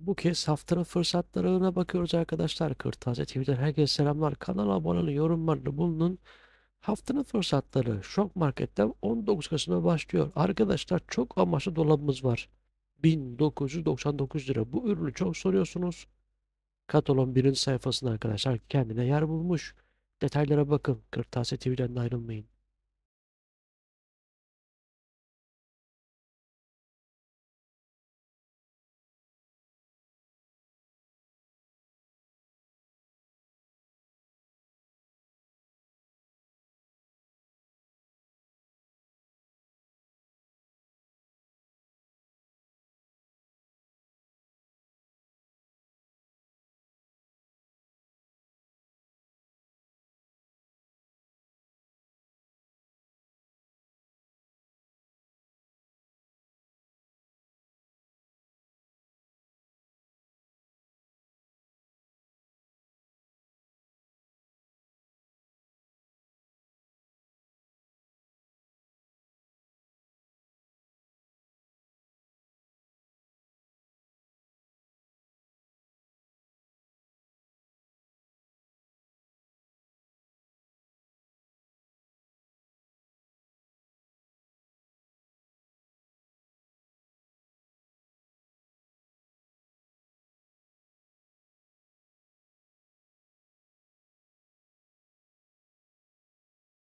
Bu kez haftanın fırsatlarına bakıyoruz arkadaşlar. Kırtasiye TV'den herkese selamlar. Kanala abone olun, yorumlarını bulunun. Haftanın fırsatları Şok Market'ten 19 Kasım'da başlıyor. Arkadaşlar çok amaçlı dolabımız var. 1999 lira. Bu ürünü çok soruyorsunuz. Katalon birinci sayfasında arkadaşlar kendine yer bulmuş. Detaylara bakın. Kırtasiye TV'den ayrılmayın.